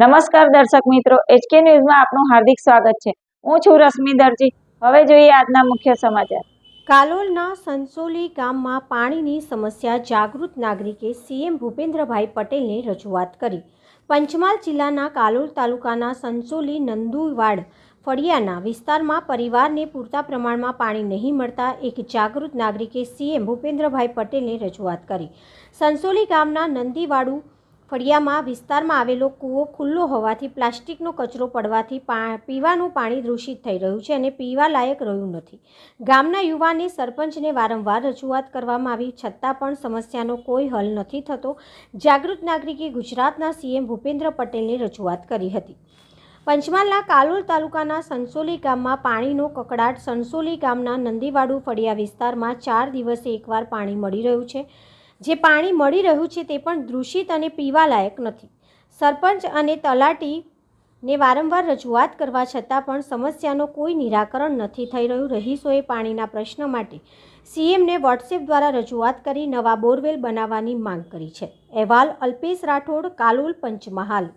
નમસ્કાર દર્શક મિત્રો એચકે ન્યૂઝમાં આપનું હાર્દિક સ્વાગત છે. હું છું રશ્મિ દરજી. હવે જોઈએ આજના મુખ્ય સમાચાર. કાલોલના સંસોલી ગામમાં પાણીની સમસ્યા જાગૃત નાગરિકે સીએમ ભૂપેન્દ્રભાઈ પટેલને રજૂઆત કરી. પંચમહાલ જિલ્લાના કાલોલ તાલુકાના સંસોલી નંદુવાડ ફળિયાના વિસ્તારમાં પરિવારને પૂરતા પ્રમાણમાં પાણી નહીં મળતા એક જાગૃત નાગરિકે સીએમ ભૂપેન્દ્રભાઈ પટેલને રજૂઆત કરી. સંસોલી ગામના નંદીવાડુ ફળિયામાં વિસ્તારમાં આવેલો કૂવો ખુલ્લો હોવાથી પ્લાસ્ટિકનો કચરો પડવાથી પીવાનું પાણી દૂષિત થઈ રહ્યું છે અને પીવા લાયક રહ્યું નથી. ગામના યુવાને સરપંચને વારંવાર રજૂઆત કરવામાં આવી છતાં પણ સમસ્યાનો કોઈ હલ નથી થતો. જાગૃત નાગરિકે ગુજરાતના સીએમ ભૂપેન્દ્ર પટેલને રજૂઆત કરી હતી. પંચમહાલના કાલોલ તાલુકાના સંસોલી ગામમાં પાણીનો કકડાટ, સંસોલી ગામના નંદીવાડુ ફળિયા વિસ્તારમાં ચાર દિવસે એકવાર પાણી મળી રહ્યું છે. જે પાણી મળી રહ્યું છે તે પણ દૂષિત અને પીવાલાયક નથી. સરપંચ અને તલાટીને વારંવાર રજૂઆત કરવા છતાં પણ સમસ્યાનો કોઈ નિરાકરણ નથી થઈ રહ્યું. રહીશોએ પાણીના પ્રશ્ન માટે સીએમને વોટ્સએપ દ્વારા રજૂઆત કરી નવા બોરવેલ બનાવવાની માંગ કરી છે. અહેવાલ અલ્પેશ રાઠોડ, કાલોલ પંચમહાલ.